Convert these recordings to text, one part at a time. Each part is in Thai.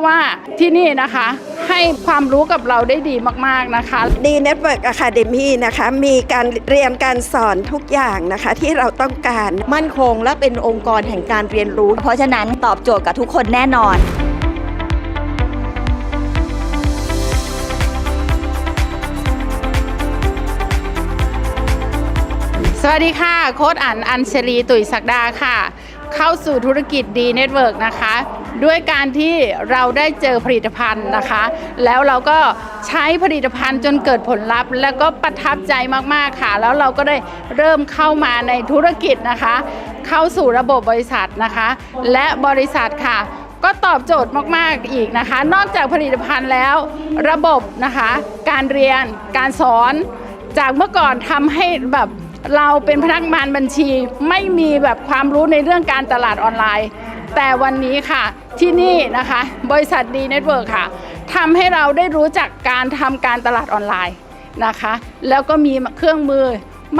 อว่าที่นี่นะคะ ให้ความรู้กับเราได้ดีมากๆนะคะดีเน็ตเวิร์กอะคาเดมีนะคะ มีการเรียนการสอนทุกอย่างนะคะที่เราต้องการมั่นคงและเป็นองค์กรแห่งการเรียนรู้ เพราะฉะนั้นตอบโจทย์กับทุกคนแน่นอนสวัสดีค่ะ โค้ดอันอัญชลี ตุยศักดาค่ะ เข้าสู่ธุรกิจดีเน็ตเวิร์กนะคะ ด้วยการที่เราได้เจอผลิตภัณฑ์นะคะ แล้วเราก็ใช้ผลิตภัณฑ์จนเกิดผลลัพธ์ แล้วก็ประทับใจมากๆค่ะ แล้วเราก็ได้เริ่มเข้ามาในธุรกิจนะคะ เข้าสู่ระบบบริษัทนะคะ และบริษัทค่ะก็ตอบโจทย์มาก ๆ อีกนะคะ นอกจากผลิตภัณฑ์แล้ว ระบบนะคะ การเรียน การสอน จากเมื่อก่อนทำให้แบบ เราเป็นพนักงานบัญชีไม่มีแบบความรู้ในเรื่องการตลาดออนไลน์ แต่วันนี้ค่ะที่นี่นะคะ บริษัทดีเน็ตเวิร์กค่ะทำให้เราได้รู้จักการทำการตลาดออนไลน์นะคะ แล้วก็มีเครื่องมือ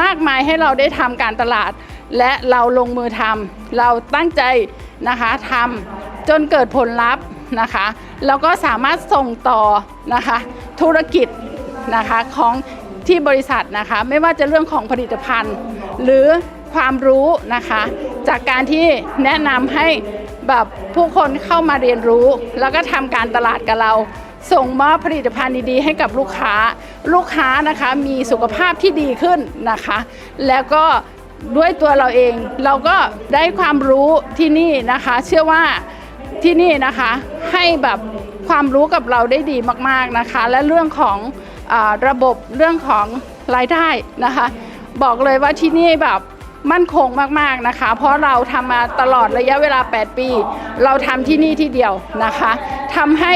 มากมายให้เราได้ทำการตลาด และเราลงมือทำเราตั้งใจนะคะทำจนเกิดผลลัพธ์นะคะแล้วก็สามารถส่งต่อนะคะธุรกิจนะคะของ ที่บริษัทนะคะ ไม่ว่าจะเรื่องของผลิตภัณฑ์ หรือความรู้นะคะ จากการที่แนะนำให้แบบผู้คนเข้ามาเรียนรู้ แล้วก็ทำการตลาดกับเรา ส่งมอบผลิตภัณฑ์ดีๆ ให้กับลูกค้า ลูกค้านะคะมีสุขภาพที่ดีขึ้นนะคะ แล้วก็ด้วยตัวเราเองเราก็ได้ความรู้ที่นี่นะคะ เชื่อว่าที่นี่นะคะให้แบบความรู้กับเราได้ดีมากๆนะคะ และเรื่องของ ระบบเรื่องของรายได้นะคะ บอกเลยว่าที่นี่แบบมั่นคงมากๆนะคะ เพราะเราทำมาตลอดระยะเวลา 8 ปี เราทำที่นี่ที่เดียวนะคะทำให้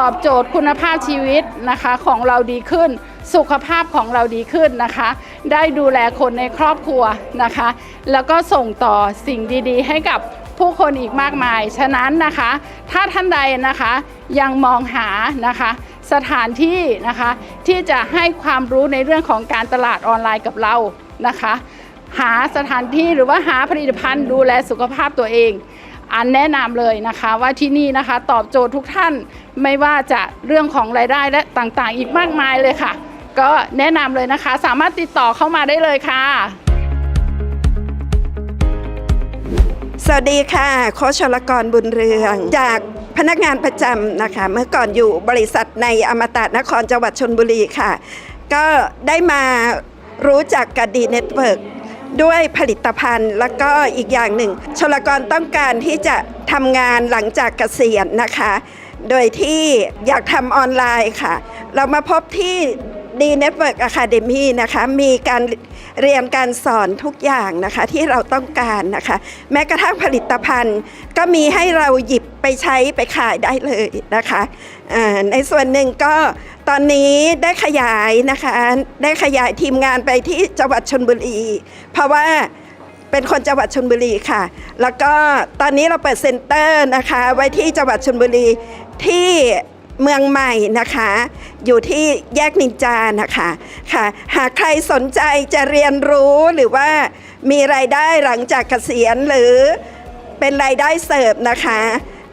ตอบโจทย์คุณภาพชีวิตนะคะของเราดีขึ้น สุขภาพของเราดีขึ้นนะคะ ได้ดูแลคนในครอบครัวนะคะ แล้วก็ส่งต่อสิ่งดีๆ ให้กับผู้คนอีกมากมาย ฉะนั้นนะคะ ถ้าท่านใดนะคะยังมองหานะคะ สถานที่นะคะ ที่จะให้ความรู้ในเรื่องของการตลาดออนไลน์กับเรานะคะ หาสถานที่หรือว่าหาผลิตภัณฑ์ดูแลสุขภาพตัวเอง อันแนะนำเลยนะคะว่าที่นี่นะคะตอบโจทย์ทุกท่านไม่ว่าจะเรื่องของรายได้และต่างๆ อีกมากมายเลยค่ะ ก็แนะนำเลยนะคะ สามารถติดต่อเข้ามาได้เลยค่ะ สวัสดีค่ะ โคชลกรบุญเรือง จาก พนักงานประจำนะคะ เมื่อก่อนอยู่บริษัทในอมตะนครจังหวัดชนบุรีค่ะ ก็ได้มารู้จักกับดีเน็ตเวิร์กด้วยผลิตภัณฑ์แล้วก็อีกอย่างหนึ่ง ชลกรต้องการที่จะทำงานหลังจากเกษียณนะคะ โดยที่อยากทำออนไลน์ค่ะ เรามาพบที่ ดีเน็ตเวิร์กอะคาเดมีนะคะมีการเรียนการสอนทุกอย่างนะคะที่เราต้องการนะคะ แม้กระทั่งผลิตภัณฑ์ ก็มีให้เราหยิบไปใช้ไปขายได้เลยนะคะในส่วนหนึ่งก็ตอนนี้ได้ขยายนะคะได้ขยายทีมงานไปที่จังหวัดชนบุรี เพราะว่าเป็นคนจังหวัดชนบุรีค่ะ แล้วก็ตอนนี้เราเปิดเซ็นเตอร์นะคะไว้ที่จังหวัดชนบุรีที่ เมืองใหม่นะคะ อยู่ที่แยกนินจานะคะค่ะ หากใครสนใจจะเรียนรู้หรือว่ามีรายได้หลังจากเกษียณหรือเป็นรายได้เสริมนะคะ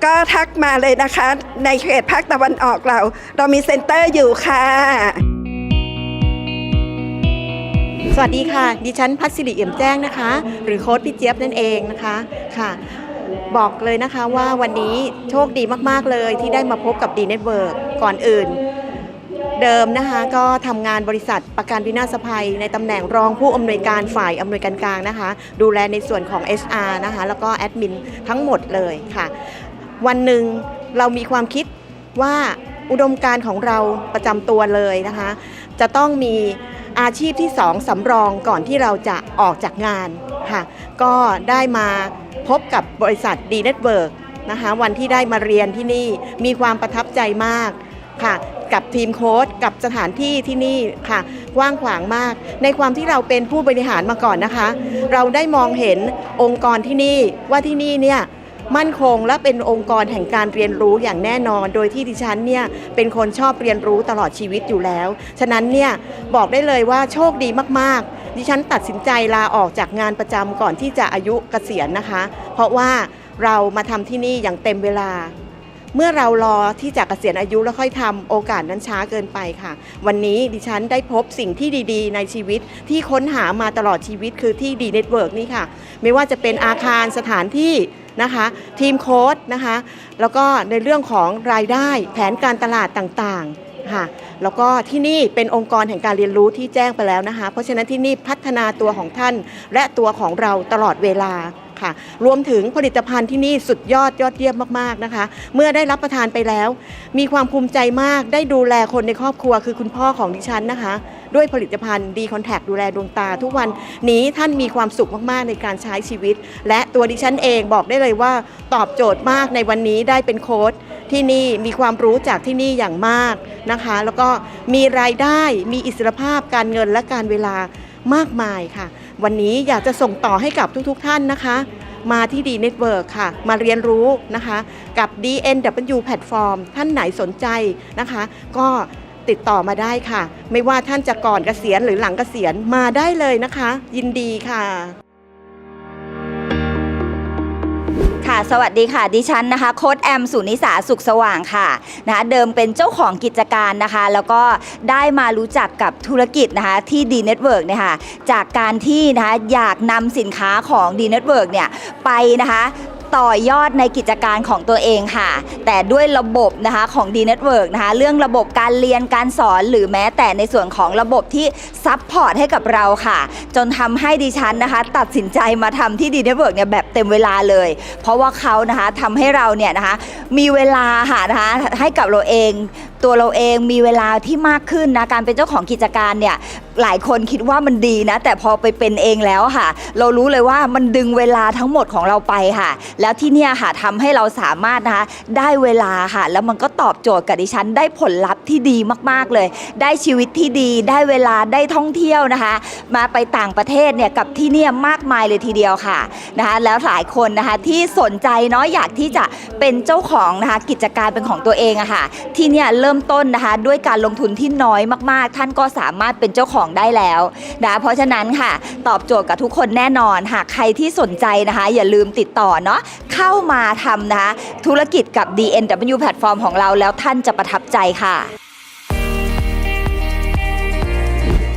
ก็ทักมาเลยนะคะ ในเขตภาคตะวันออกเรา เรามีเซ็นเตอร์อยู่ค่ะสวัสดีค่ะ ดิฉันพัชสิริเอี่ยมแจ้งนะคะ หรือโค้ดพี่เจี๊ยบนั่นเองนะคะ ค่ะ บอกเลยนะคะว่าวันนี้โชคดีมากๆเลยที่ได้มาพบกับดีเน็ตเวิร์กก่อนอื่น เดิมนะคะก็ทำงานบริษัทประกันวินาศภัย ในตำแหน่งรองผู้อำนวยการฝ่ายอำนวยการกลางนะคะ ดูแลในส่วนของ HR นะคะ แล้วก็แอดมินทั้งหมดเลยค่ะ วันหนึ่งเรามีความคิดว่าอุดมการของเราประจำตัวเลยนะคะ จะต้องมีอาชีพที่สองสำรองก่อนที่เราจะออกจากงานค่ะ ก็ได้มา พบกับบริษัทดีเน็ตเวิร์กนะคะวันที่ได้มาเรียนที่นี่มีความประทับใจมากค่ะกับทีมโค้ดกับสถานที่ที่นี่ค่ะกว้างขวางมาก ในความที่เราเป็นผู้บริหารมาก่อนนะคะ เราได้มองเห็นองค์กรที่นี่ว่าที่นี่เนี่ยมั่นคงและเป็นองค์กรแห่งการเรียนรู้อย่างแน่นอน โดยที่ดิฉันเนี่ยเป็นคนชอบเรียนรู้ตลอดชีวิตอยู่แล้ว ฉะนั้นเนี่ยบอกได้เลยว่าโชคดีมากๆ ดิฉันตัดสินใจลาออกจากงานประจำก่อนที่จะอายุเกษียณนะคะ เพราะว่าเรามาทำที่นี่อย่างเต็มเวลา เมื่อเรารอที่จะเกษียณอายุแล้วค่อยทำโอกาสนั้นช้าเกินไปค่ะ วันนี้ดิฉันได้พบสิ่งที่ดีๆ ในชีวิตที่ค้นหามาตลอดชีวิตคือที่ดีเน็ตเวิร์กนี่ค่ะ ไม่ว่าจะเป็นอาคารสถานที่นะคะทีมโค้ดนะคะ แล้วก็ในเรื่องของรายได้แผนการตลาดต่างๆ ค่ะแล้วก็ที่นี่เป็นองค์กรแห่งการเรียนรู้ที่แจ้งไปแล้วนะคะ เพราะฉะนั้นที่นี่พัฒนาตัวของท่านและตัวของเราตลอดเวลาค่ะ รวมถึงผลิตภัณฑ์ที่นี่สุดยอดยอดเยี่ยมมากๆนะคะ เมื่อได้รับประทานไปแล้ว มีความภูมิใจมากได้ดูแลคนในครอบครัวคือคุณพ่อของดิฉันนะคะ ด้วยผลิตภัณฑ์ดีคอนแทคดูแลดวงตา ทุกวันนี้ท่านมีความสุขมากๆในการใช้ชีวิต และตัวดิฉันเองบอกได้เลยว่าตอบโจทย์มากในวันนี้ได้เป็นโค้ด ที่นี่มีความรู้จากที่นี่อย่างมากนะคะ แล้วก็มีรายได้มีอิสรภาพการเงินและการเวลามากมายค่ะ วันนี้อยากจะส่งต่อให้กับทุกๆท่านนะคะ มาที่ดีเน็ตเวิร์ค่ะ มาเรียนรู้นะคะกับ DNW Platform ท่านไหนสนใจนะคะ ก็ติดต่อมาได้ค่ะ ไม่ว่าท่านจะก่อนเกษียณหรือหลังเกษียณมาได้เลยนะคะ ยินดีค่ะ ค่ะ สวัสดีค่ะ ดิฉันนะคะ โค้ดแอม สุนิสา สุขสว่างค่ะนะคะเดิมเป็นเจ้าของกิจการนะคะ แล้วก็ได้มารู้จักกับธุรกิจนะคะที่ดีเน็ตเวิร์กเนี่ยค่ะ จากการที่นะคะอยากนำสินค้าของดีเน็ตเวิร์กเนี่ยไปนะคะ ต่อยอดในกิจการของตัวเองค่ะ แต่ด้วยระบบนะคะของ D Network นะคะเรื่องระบบการเรียนการสอนหรือแม้แต่ในส่วนของระบบที่ซับพอร์ตให้กับเราค่ะ จนทำให้ดิฉันนะคะ ตัดสินใจมาทำที่ D Network เนี่ยแบบเต็มเวลาเลย เพราะว่าเขานะคะทำให้เราเนี่ยนะคะมีเวลาค่ะนะคะให้กับเราเอง ตัวเราเองมีเวลาที่มากขึ้นนะการเป็นเจ้าของกิจการเนี่ยหลายคนคิดว่ามันดีนะ แต่พอไปเป็นเองแล้วค่ะ เรารู้เลยว่ามันดึงเวลาทั้งหมดของเราไปค่ะ แล้วที่เนี่ยค่ะทำให้เราสามารถนะคะได้เวลาค่ะ แล้วมันก็ตอบโจทย์กับดิฉัน ได้ผลลัพธ์ที่ดีมากๆเลย ได้ชีวิตที่ดี ได้เวลาได้ท่องเที่ยวนะคะ มาไปต่างประเทศเนี่ยกับที่เนี่ยมากมายเลยทีเดียวค่ะนะคะแล้วหลายคนนะคะที่สนใจเนาะอยากที่จะเป็นเจ้าของนะคะกิจการเป็นของตัวเองอะค่ะ ที่เนี่ยเริ่มริ่มต้นนะคะ ด้วยการลงทุนที่น้อยมากๆ ท่านก็สามารถเป็นเจ้าของได้แล้วนะเพราะฉะนั้นค่ะ ตอบโจทย์กับทุกคนแน่นอนหากใครที่สนใจนะคะ อย่าลืมติดต่อเนาะเข้ามาทำนะคะ ธุรกิจกับ DNW Platform ของเราแล้วท่านจะประทับใจค่ะ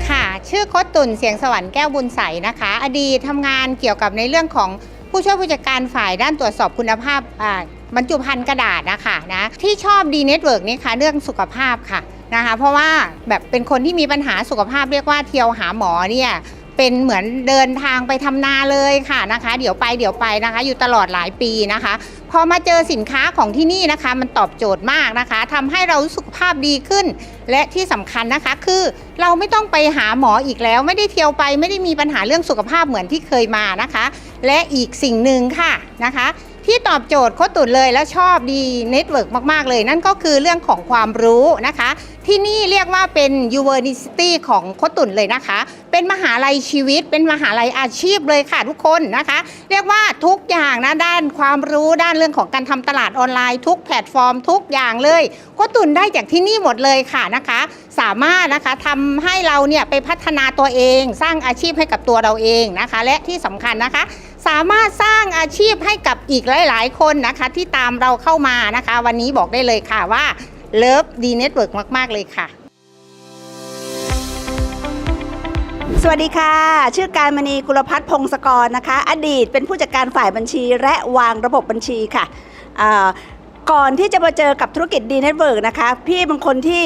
ค่ะ ชื่อโคตตุ่นเสียงสวรรค์แก้วบุญใสนะคะ อดีตทำงานเกี่ยวกับในเรื่องของผู้ช่วยผู้จัดการฝ่ายด้านตรวจสอบคุณภาพอ่า บรรจุภัณฑ์กระดาษนะคะนะที่ชอบดีเน็ตเวิร์กนี่ค่ะเรื่องสุขภาพค่ะนะคะ เพราะว่าแบบเป็นคนที่มีปัญหาสุขภาพเรียกว่าเที่ยวหาหมอเนี่ยเป็นเหมือนเดินทางไปทำนาเลยค่ะนะคะ เดี๋ยวไปเดี๋ยวไปนะคะ อยู่ตลอดหลายปีนะคะ พอมาเจอสินค้าของที่นี่นะคะ มันตอบโจทย์มากนะคะทำให้เราสุขภาพดีขึ้น และที่สำคัญนะคะ คือเราไม่ต้องไปหาหมออีกแล้ว ไม่ได้เที่ยวไปไม่ได้มีปัญหาเรื่องสุขภาพเหมือนที่เคยมานะคะ และอีกสิ่งหนึ่งค่ะนะคะ ที่ตอบโจทย์โคตุนเลยและชอบดีเน็ตเวิร์กมาก ๆ เลย นั่นก็คือเรื่องของความรู้นะคะ ที่นี่เรียกว่าเป็น University ของโคตุนเลยนะคะ เป็นมหาลัยชีวิต เป็นมหาลัยอาชีพเลยค่ะทุกคนนะคะ เรียกว่าทุกอย่างนะด้านความรู้ด้านเรื่องของการทำตลาดออนไลน์ ทุกแพลตฟอร์ม ทุกอย่างเลยโคตรตุนได้จากที่นี่หมดเลยค่ะนะคะ สามารถนะคะทำให้เราเนี่ยไปพัฒนาตัวเอง สร้างอาชีพให้กับตัวเราเองนะคะ และที่สำคัญนะคะ สามารถสร้างอาชีพให้กับอีกหลาย ๆ คนนะคะ ที่ตามเราเข้ามานะคะ วันนี้บอกได้เลยค่ะว่าเลิฟดีเน็ตเวิร์กมาก ๆ เลยค่ะสวัสดีค่ะ ชื่อการมณีกุลพัฒน์พงศกรนะคะ อดีตเป็นผู้จัดการฝ่ายบัญชีและวางระบบบัญชีค่ะก่อนที่จะมาเจอกับธุรกิจดีเน็ตเวิร์กนะคะ พี่เป็นคนที่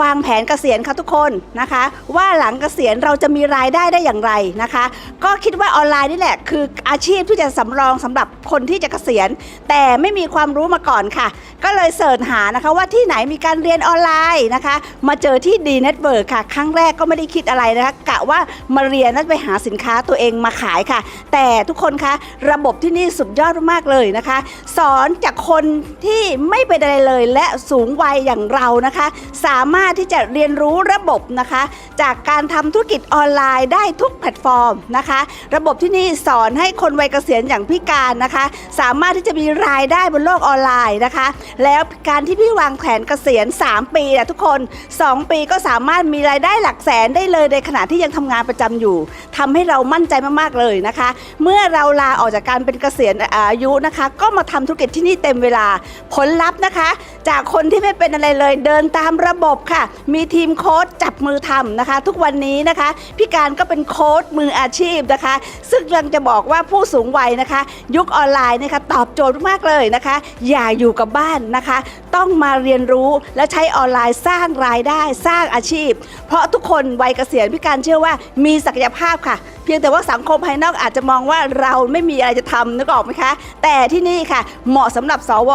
วางแผนเกษียณค่ะทุกคนนะคะ ว่าหลังเกษียณเราจะมีรายได้ได้อย่างไรนะคะ ก็คิดว่าออนไลน์นี่แหละคืออาชีพที่จะสำรองสำหรับคนที่จะเกษียณ แต่ไม่มีความรู้มาก่อนค่ะ ก็เลยเสิร์ชหานะคะว่าที่ไหนมีการเรียนออนไลน์นะคะ มาเจอที่ดีเน็ตเวิร์กค่ะ ครั้งแรกก็ไม่ได้คิดอะไรนะคะกะว่ามาเรียนแล้วไปหาสินค้าตัวเองมาขายค่ะ แต่ทุกคนคะระบบที่นี่สุดยอดมากเลยนะคะ สอนจากคนที่ไม่เป็นอะไรเลยและสูงวัยอย่างเรานะคะ สามารถที่จะเรียนรู้ระบบนะคะ จากการทำธุรกิจออนไลน์ได้ทุกแพลตฟอร์มนะคะ ระบบที่นี่สอนให้คนวัยเกษียณอย่างพี่การนะคะ สามารถที่จะมีรายได้บนโลกออนไลน์นะคะ แล้วการที่พี่วางแผนเกษียณ 3 ปีนะทุกคน 2 ปีก็สามารถมีรายได้หลักแสนได้เลยในขณะที่ยังทำงานประจำอยู่ทำให้เรามั่นใจมากๆเลยนะคะ เมื่อเราลาออกจากการเป็นเกษียณอายุนะคะ ก็มาทำธุรกิจที่นี่เต็มเวลาผลลัพธ์นะคะ จากคนที่ไม่เป็นอะไรเลยเดินตามระบบค่ะ มีทีมโค้ชจับมือทำนะคะ ทุกวันนี้นะคะ พี่การก็เป็นโค้ชมืออาชีพนะคะ ซึ่งยังจะบอกว่าผู้สูงวัยนะคะ ยุคออนไลน์นะคะตอบโจทย์มากเลยนะคะ อย่าอยู่กับบ้านนะคะ ต้องมาเรียนรู้และใช้ออนไลน์สร้างรายได้สร้างอาชีพ เพราะทุกคนวัยเกษียณพี่การเชื่อว่ามีศักยภาพค่ะ พียงแต่ว่าสังคมภายนอกอาจจะมองว่าเราไม่มีอะไรจะทำนึกออกไหมคะ แต่ที่นี่ค่ะ เหมาะสำหรับสว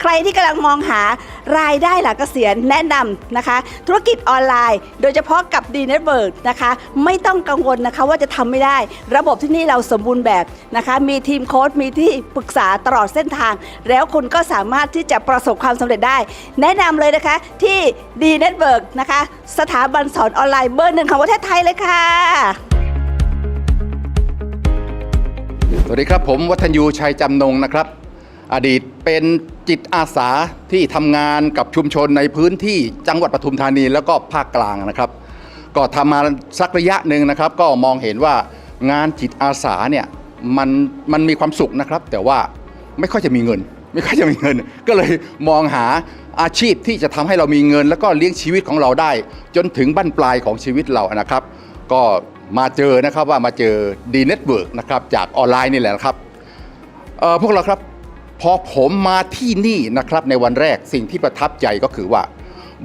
ใครที่กำลังมองหารายได้หลังเกษียณแนะนำนะคะ ธุรกิจออนไลน์ โดยเฉพาะกับ d n e t w o r k นะคะ ไม่ต้องกังวลนะคะว่าจะทำไม่ได้ ระบบที่นี่เราสมบูรณ์แบบนะคะ มีทีมโค้ชมีที่ปรึกษาตลอดเส้นทาง แล้วคุณก็สามารถที่จะประสบความสำเร็จได้ แนะนำเลยนะคะที่ d n e t w o r k นะคะ สถาบันสอนออนไลน์เบอร์หนึ่งของประเทศไทยเลยค่ะ วัสดีครับผมวัฒนยูชัยจำนงนะครับ อดีตเป็นจิตอาสาที่ทำงานกับชุมชนในพื้นที่จังหวัดปทุมธานีแล้วก็ภาคกลางนะครับ ก็ทำมาสักระยะหนึ่งนะครับ ก็มองเห็นว่างานจิตอาสาเนี่ยมันมันมีความสุขนะครับ แต่ว่าไม่ค่อยจะมีเงิน ไม่ค่อยจะมีเงิน ก็เลยมองหาอาชีพที่จะทำให้เรามีเงิน แล้วก็เลี้ยงชีวิตของเราได้ จนถึงบั้นปลายของชีวิตเรานะครับ ก็ มาเจอนะครับว่ามาเจอดีเน็ตเวิร์กนะครับจากออนไลน์นี่แหละครับพวกเราครับพอผมมาที่นี่นะครับในวันแรกสิ่งที่ประทับใจก็คือว่า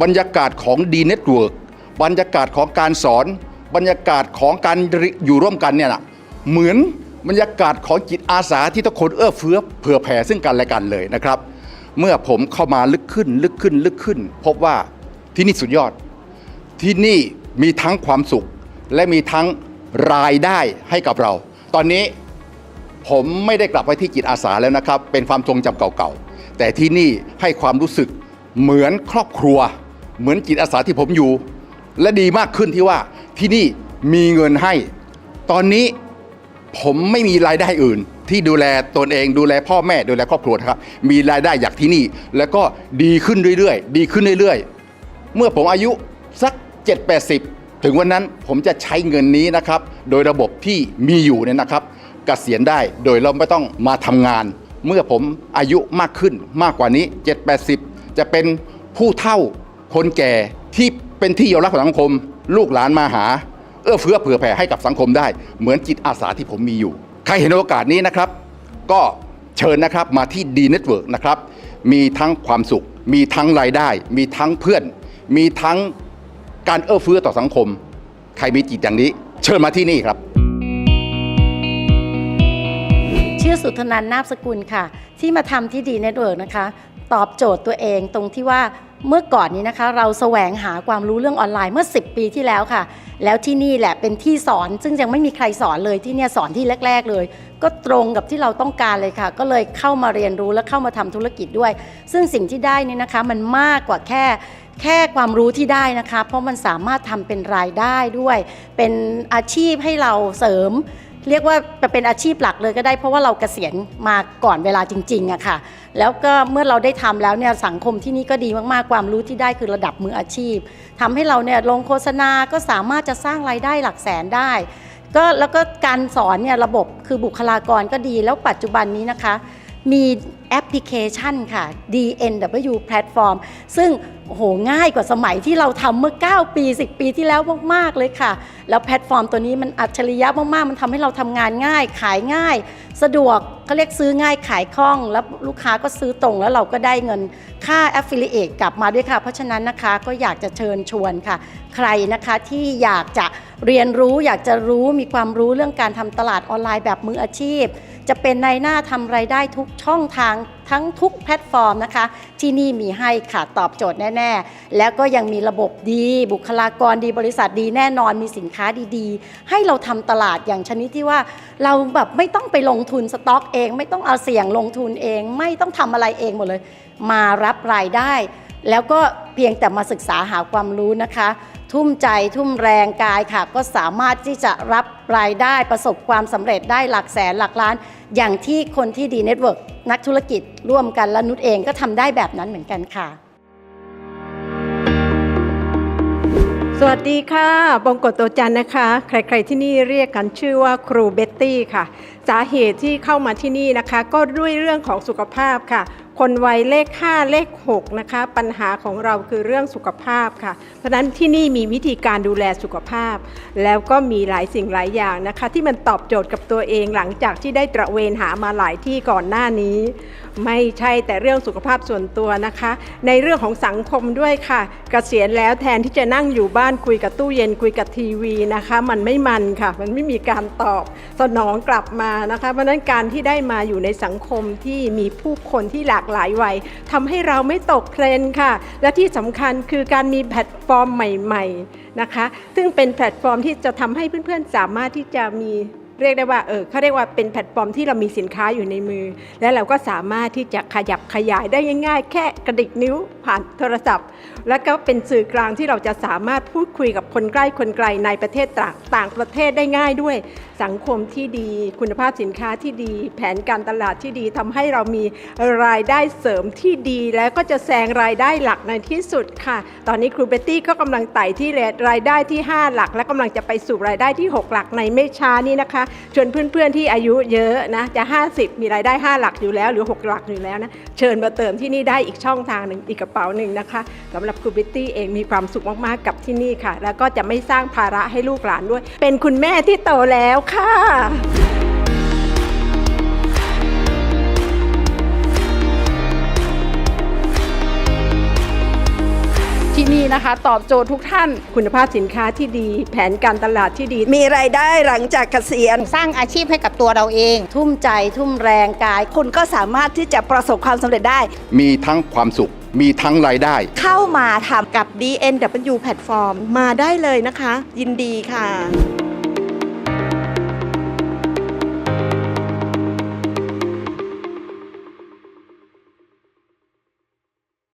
บรรยากาศของ D Network บรรยากาศของการสอน บรรยากาศของการอยู่ร่วมกันเนี่ยนะเหมือนบรรยากาศของจิตอาสาที่ทุกคนเอื้อเฟื้อเผื่อแผ่ซึ่งกันและกันเลยนะครับ เมื่อผมเข้ามาลึกขึ้นลึกขึ้นลึกขึ้น พบว่าที่นี่สุดยอด ที่นี่มีทั้งความสุข และมีทั้งรายได้ให้กับเรา ตอนนี้ผมไม่ได้กลับไปที่จิตอาสาแล้วนะครับ เป็นความทรงจำเก่าๆ แต่ที่นี่ให้ความรู้สึกเหมือนครอบครัว เหมือนจิตอาสาที่ผมอยู่ และดีมากขึ้นที่ว่าที่นี่มีเงินให้ ตอนนี้ผมไม่มีรายได้อื่น ที่ดูแลตนเองดูแลพ่อแม่ดูแลครอบครัวนะครับ มีรายได้จากที่นี่ แล้วก็ดีขึ้นเรื่อยๆ ดีขึ้นเรื่อยๆ เมื่อผมอายุสัก 7-80 ถึงวันนั้นผมจะใช้เงินนี้นะครับ โดยระบบที่มีอยู่เนี่ยนะครับเกษียณได้โดยเราไม่ต้องมาทำงาน เมื่อผมอายุมากขึ้นมากกว่านี้ 7-80 จะเป็นผู้เฒ่าคนแก่ที่เป็นที่ยอมรับของสังคม ลูกหลานมาหา เอื้อเฟื้อเผื่อแผ่ให้กับสังคมได้ เหมือนจิตอาสาที่ผมมีอยู่ ใครเห็นโอกาสนี้นะครับ ก็เชิญนะครับมาที่ D Network นะครับ มีทั้งความสุข มีทั้งรายได้ มีทั้งเพื่อน มีทั้ง การเอื้อเฟื้อต่อสังคม ใครมีจิตอย่างนี้ เชิญมาที่นี่ครับ ชื่อสุธนันนาบสกุลค่ะ ที่มาทำที่ดีเน็ตเวิร์กนะคะ ตอบโจทย์ตัวเองตรงที่ว่าเมื่อก่อนนี้นะคะ เราแสวงหาความรู้เรื่องออนไลน์เมื่อ 10 ปีที่แล้วค่ะ แล้วที่นี่แหละเป็นที่สอน ซึ่งยังไม่มีใครสอนเลยที่เนี่ยสอนที่แรก ๆ เลย ก็ตรงกับที่เราต้องการเลยค่ะ ก็เลยเข้ามาเรียนรู้และเข้ามาทำธุรกิจด้วย ซึ่งสิ่งที่ได้นี่นะคะมันมากกว่าแค่ แค่ความรู้ที่ได้นะคะ เพราะมันสามารถทำเป็นรายได้ด้วย เป็นอาชีพให้เราเสริม เรียกว่าเป็นอาชีพหลักเลยก็ได้ เพราะว่าเราเกษียณมาก่อนเวลาจริงๆอะค่ะ แล้วก็เมื่อเราได้ทำแล้วเนี่ยสังคมที่นี่ก็ดีมากๆ ความรู้ที่ได้คือระดับมืออาชีพทำให้เราเนี่ยลงโฆษณาก็สามารถจะสร้างรายได้หลักแสนได้ ก็แล้วก็การสอนเนี่ยระบบคือบุคลากรก็ดีแล้วปัจจุบันนี้นะคะ มีแอปพลิเคชันค่ะ DNW Platform ซึ่ง โอ้โหง่ายกว่าสมัยที่เราทำเมื่อ 9 ปี 10 ปีที่แล้วมากๆเลยค่ะ แล้วแพลตฟอร์มตัวนี้มันอัจฉริยะมากๆ มันทำให้เราทำงานง่าย ขายง่าย สะดวกเขาเรียกซื้อง่ายขายคล่อง แล้วลูกค้าก็ซื้อตรงแล้วเราก็ได้เงินค่า Affiliate กลับมาด้วยค่ะ เพราะฉะนั้นนะคะก็อยากจะเชิญชวนค่ะ ใครนะคะที่อยากจะเรียนรู้อยากจะรู้มีความรู้เรื่องการทำตลาดออนไลน์แบบมืออาชีพ จะเป็นในหน้าทำไรายได้ทุกช่องทาง ทั้งทุกแพลตฟอร์มนะคะ ที่นี่มีให้ค่ะตอบโจทย์แน่ ๆ แล้วก็ยังมีระบบดีบุคลากรดีบริษัทดีแน่นอนมีสินค้าดีๆ ให้เราทำตลาดอย่างชนิดที่ว่า เราแบบไม่ต้องไปลงทุนสต็อกเอง ไม่ต้องเอาเสี่ยงลงทุนเอง ไม่ต้องทำอะไรเองหมดเลย มารับรายได้ แล้วก็เพียงแต่มาศึกษาหาความรู้นะคะทุ่มใจทุ่มแรงกายค่ะ ก็สามารถที่จะรับรายได้ประสบความสำเร็จได้หลักแสนหลักล้าน อย่างที่คนที่ดีเน็ตเวิร์กนักธุรกิจร่วมกันและนุชเองก็ทำได้แบบนั้นเหมือนกันค่ะ สวัสดีค่ะบงกฎโตจันนะคะ ใครๆที่นี่เรียกกันชื่อว่าครูเบ็ตตี้ค่ะ สาเหตุที่เข้ามาที่นี่นะคะ ก็ด้วยเรื่องของสุขภาพค่ะ คนวัยเลข 5 เลข 6 นะคะ ปัญหาของเราคือเรื่องสุขภาพค่ะ เพราะฉะนั้นที่นี่มีวิธีการดูแลสุขภาพ แล้วก็มีหลายสิ่งหลายอย่างนะคะ ที่มันตอบโจทย์กับตัวเองหลังจากที่ได้ตระเวนหามาหลายที่ก่อนหน้านี้ ไม่ใช่แต่เรื่องสุขภาพส่วนตัวนะคะ ในเรื่องของสังคมด้วยค่ะเกษียณแล้วแทนที่จะนั่งอยู่บ้านคุยกับตู้เย็นคุยกับทีวีนะคะ มันไม่มันค่ะ มันไม่มีการตอบสนองกลับมานะคะ เพราะนั้นการที่ได้มาอยู่ในสังคมที่มีผู้คนที่หลากหลายวัยทำให้เราไม่ตกเทรนค่ะ และที่สำคัญคือการมีแพลตฟอร์มใหม่ ๆนะคะ ซึ่งเป็นแพลตฟอร์มที่จะทำให้เพื่อนๆสามารถที่จะมี เรียกได้ว่าเออเขาเรียกว่าเป็นแพลตฟอร์มที่เรามีสินค้าอยู่ในมือ และเราก็สามารถที่จะขยับขยายได้ง่ายๆ แค่กระดิกนิ้วผ่านโทรศัพท์ แล้วก็เป็นสื่อกลางที่เราจะสามารถพูดคุยกับคนใกล้คนไกลในประเทศต่างต่างประเทศได้ง่ายด้วย สังคมที่ดี คุณภาพสินค้าที่ดี แผนการตลาดที่ดีทำให้เรามีรายได้เสริมที่ดี แล้วก็จะแซงรายได้หลักในที่สุดค่ะ ตอนนี้ครูเบตตี้ก็กำลังไต่ที่รายได้ที่ 5 หลัก และกำลังจะไปสู่รายได้ที่ 6 หลักในไม่ช้านี้นะคะชวนเพื่อนๆที่อายุเยอะนะจะ 50 มีรายได้ 5 หลักอยู่แล้ว หรือ 6 หลักอยู่แล้วนะเชิญมาเติมที่นี่ได้อีกช่องทางหนึ่งอีกกระเป๋าหนึ่งนะคะสำหรับครูเบตตี้เองมีความสุขมากๆกับที่นี่ค่ะ แล้วก็จะไม่สร้างภาระให้ลูกหลานด้วย เป็นคุณแม่ที่โตแล้วค่ะที่นี่นะคะ ตอบโจทย์ทุกท่านคุณภาพสินค้าที่ดี แผนการตลาดที่ดี มีรายได้หลังจากเกษียณสร้างอาชีพให้กับตัวเราเอง ทุ่มใจทุ่มแรงกาย คุณก็สามารถที่จะประสบความสำเร็จได้ มีทั้งความสุข มีทั้งรายได้ เข้ามาทำกับ DNW Platform มาได้เลยนะคะ ยินดีค่ะ